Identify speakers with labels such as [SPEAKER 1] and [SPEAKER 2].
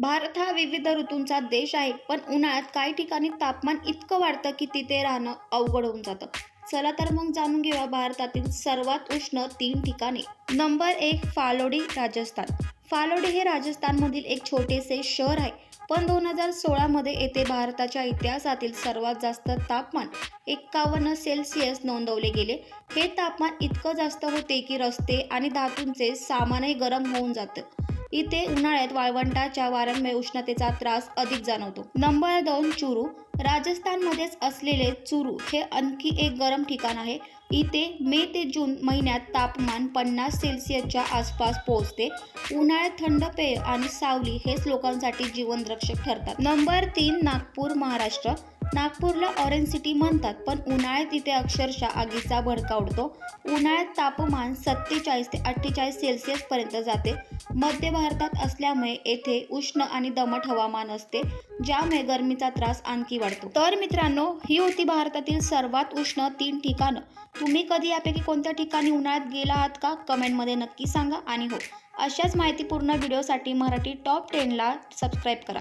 [SPEAKER 1] भारत हा विविध ऋतूंचा देश आहे पण उन्हाळ्यात काही ठिकाणी तापमान इतकं वाढतं की तिथे राहणं अवघड होऊन जातं. चला तर मग जाणून घेऊया भारतातील सर्वात उष्ण तीन ठिकाणे. नंबर एक फालोडी राजस्थान. फालोडी हे राजस्थानमधील एक छोटेसे शहर आहे पण दोन हजार सोळामध्ये येथे भारताच्या इतिहासातील सर्वात जास्त तापमान एक्कावन्न सेल्सिअस नोंदवले गेले. हे तापमान इतकं जास्त होते की रस्ते आणि धातूंचे सामानही गरम होऊन जातं. इथे उन्हाळ्यात वाळवंटाच्या वाऱ्यांमुळे उष्णतेचा त्रास अधिक जाणवतो. नंबर दोन चुरू राजस्थानमध्येच असलेले चुरू हे आणखी एक गरम ठिकाण आहे. इथे मे ते जून महिन्यात तापमान पन्नास सेल्सिअसच्या आसपास पोहोचते. उन्हाळ्यात थंड पेय आणि सावली हेच लोकांसाठी जीवनरक्षक ठरतात. नंबर तीन नागपूर महाराष्ट्र. नागपूरला ऑरेंज सिटी म्हणतात पण उन्हाळ्यात इथे अक्षरशः आगीचा भडका उडतो. उन्हाळ्यात तापमान सत्तेचाळीस ते अठ्ठेचाळीस सेल्सिअस पर्यंत जाते. मध्य भारतात असल्यामुळे येथे उष्ण आणि दमट हवामान असते ज्यामुळे गरमीचा त्रास आणखी वाढतो. तर मित्रांनो ही होती भारतातील सर्वात उष्ण तीन ठिकाणं. तुम्ही कधी यापैकी कोणत्या ठिकाणी उन्हाळ्यात गेला आहात का? कमेंटमध्ये नक्की सांगा. आणि हो अशाच माहितीपूर्ण व्हिडिओसाठी मराठी टॉप टेनला सबस्क्राईब करा.